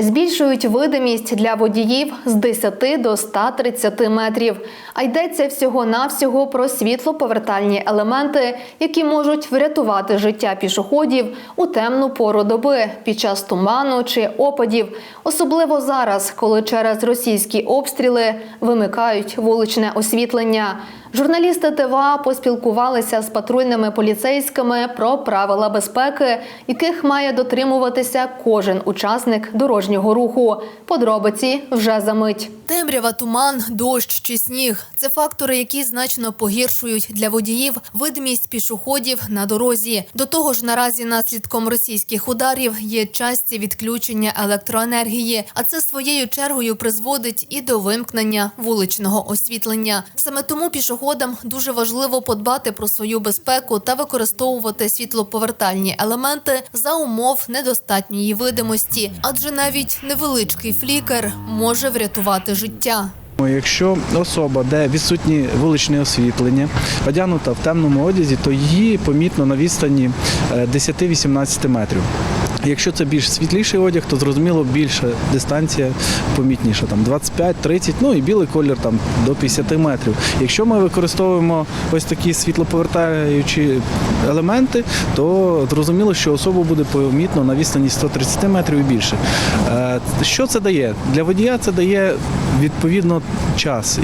Збільшують видимість для водіїв з 10 до 130 метрів. А йдеться всього-навсього про світлоповертальні елементи, які можуть врятувати життя пішоходів у темну пору доби під час туману чи опадів, особливо зараз, коли через російські обстріли вимикають вуличне освітлення. Журналісти ТВА поспілкувалися з патрульними поліцейськими про правила безпеки, яких має дотримуватися кожен учасник дорожнього руху. Подробиці вже за мить. Темрява, туман, дощ чи сніг це фактори, які значно погіршують для водіїв видимість пішоходів на дорозі. До того ж, наразі наслідком російських ударів є часті відключення електроенергії, а це своєю чергою призводить і до вимкнення вуличного освітлення. Саме тому пішоходам дуже важливо подбати про свою безпеку та використовувати світлоповертальні елементи за умов недостатньої видимості, адже навіть невеличкий флікер може врятувати життя. Ну, Якщо особа, де відсутнє вуличне освітлення, одягнута в темному одязі, то її помітно на відстані е, 10-18 метрів. Якщо це більш світліший одяг, то зрозуміло більша дистанція помітніша, там 25-30, ну і білий колір там до 50 метрів. Якщо ми використовуємо ось такі світлоповертаючі елементи, то зрозуміло, що особу буде помітно на відстані 130 метрів і більше. Е, Що це дає? Для водія це дає відповідно час,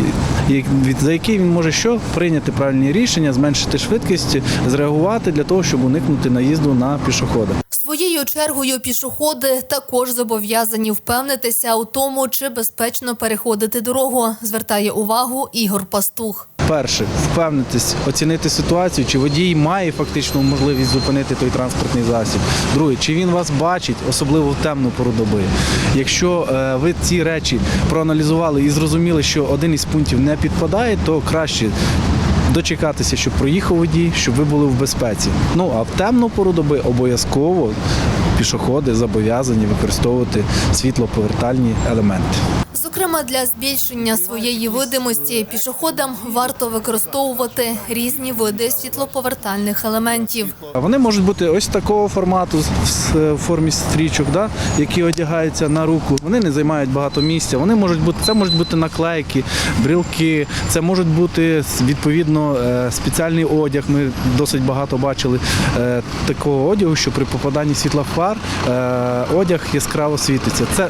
за який він може що прийняти правильні рішення, зменшити швидкість, зреагувати для того, щоб уникнути наїзду на пішохода. Своєю чергою пішоходи також зобов'язані впевнитися у тому, чи безпечно переходити дорогу, звертає увагу Ігор Пастух. Перше, впевнитись, оцінити ситуацію, чи водій має фактично можливість зупинити той транспортний засіб. Друге, чи він вас бачить, особливо в темну пору доби. Якщо е, ви ці речі проаналізували і зрозуміли, що один із пунктів не підпадає, то краще. Дочекатися, щоб проїхав водій, щоб ви були в безпеці. Ну а в темну пору доби обов'язково пішоходи зобов'язані використовувати світлоповертальні елементи. Зокрема, для збільшення своєї видимості пішоходам варто використовувати різні види світлоповертальних елементів. Вони можуть бути ось такого формату з- в формі стрічок, да, які одягаються на руку. Вони не займають багато місця. Вони можуть бути це можуть бути наклейки, брілки, це можуть бути відповідно е, спеціальний одяг. Ми досить багато бачили е, такого одягу, що при попаданні світла фар е, одяг яскраво світиться. Це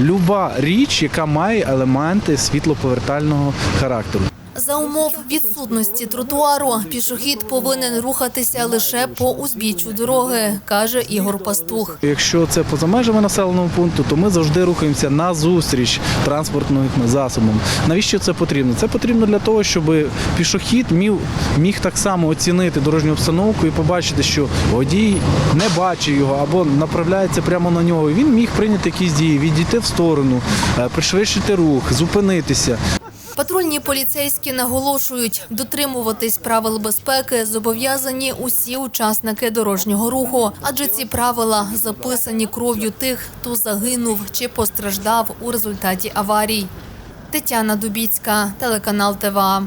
люба річ, яка має елементи світлоповертального характеру. За умов відсутності тротуару пішохід повинен рухатися лише по узбіччю дороги, каже Ігор Пастух. Якщо це поза межами населеного пункту, то ми завжди рухаємося на зустріч транспортним засобам. Навіщо це потрібно? Це потрібно для того, щоб пішохід міг, міг так само оцінити дорожню обстановку і побачити, що водій не бачить його або направляється прямо на нього. Він міг прийняти якісь дії, відійти в сторону, е, пришвидшити рух, зупинитися. Патрульні поліцейські наголошують, дотримуватись правил безпеки зобов'язані усі учасники дорожнього руху, адже ці правила записані кров'ю тих, хто загинув чи постраждав у результаті аварій. Тетяна Дубіцька, телеканал ТВА.